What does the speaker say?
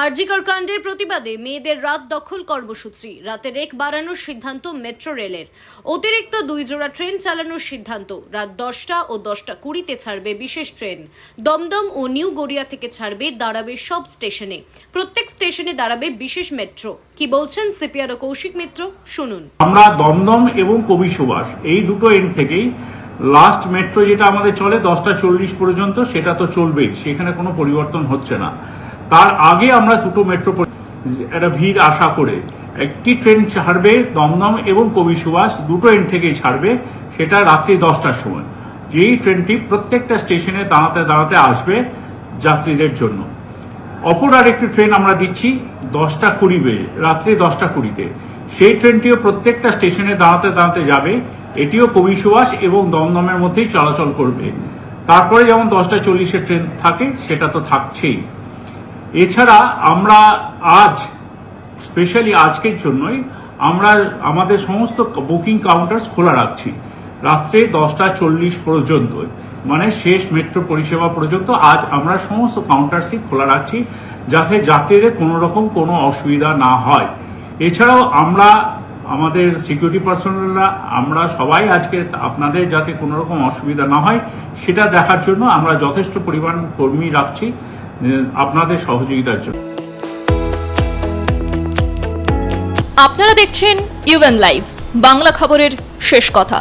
আরজিকর কাণ্ডের প্রতিবাদে মেয়েদের রাত দখল কর্মসূচি। রাতে রেক বাড়ানোর সিদ্ধান্ত মেট্রো রেলের। অতিরিক্ত দুই জোড়া ট্রেন চালানোর সিদ্ধান্ত। রাত দশটা ও দশটা কুড়িতে ছাড়বে বিশেষ ট্রেন। দমদম ও নিউ গড়িয়া থেকে ছাড়বে, দাঁড়াবে সব স্টেশনে। প্রত্যেক স্টেশনে দাঁড়াবে বিশেষ মেট্রো। কি বলছেন সিপিআর ও কৌশিক মিত্র? শুনুন। আমরা দমদম এবং কবি সুভাষ, এই দুটো এন্ড থেকেই লাস্ট মেট্রো যেটা আমাদের চলে, দশটা চল্লিশ পর্যন্ত, সেটা তো চলবেই। সেখানে কোনো পরিবর্তন হচ্ছে না। তার আগে আমরা দুটো মেট্রো একটা ভিড় আশা করে। একটি ট্রেন ছাড়বে দমদম এবং কবি সুভাষ, দুটো এন্ড থেকেই ছাড়বে, সেটা রাত্রি দশটার সময়। যেই ট্রেনটি প্রত্যেকটা স্টেশনে দাঁড়াতে দাঁড়াতে আসবে যাত্রীদের জন্য। অপর আরেকটি ট্রেন আমরা দিচ্ছি দশটা কুড়ি বেজে, রাত্রি দশটা কুড়িতে। সেই ট্রেনটিও প্রত্যেকটা স্টেশনে দাঁড়াতে দাঁড়াতে যাবে। এটিও কবি সুভাষ এবং দমদমের মধ্যেই চলাচল করবে। তারপরে যেমন দশটা চল্লিশের ট্রেন থাকে, সেটা তো থাকছেই। এছাড়া আমরা আজ স্পেশালি আজকের জন্যই, আমরা আমাদের সমস্ত বুকিং কাউন্টার্স খোলা রাখছি। রাত্রে দশটা চল্লিশ পর্যন্ত মানে শেষ মেট্রো পরিষেবা পর্যন্ত আজ আমরা সমস্ত কাউন্টার্সই খোলা রাখছি, যাতে যাত্রীদের কোনো রকম কোনো অসুবিধা না হয়। এছাড়াও আমরা, আমাদের সিকিউরিটি পার্সোনালরা আমরা সবাই আজকে আপনাদের যাতে কোনো রকম অসুবিধা না হয়, সেটা দেখার জন্য আমরা যথেষ্ট পরিমাণ কর্মী রাখছি। আপনাদের সহযোগিতার জন্য। আপনারা দেখছেন ইউএন লাইভ বাংলা খবরের শেষ কথা।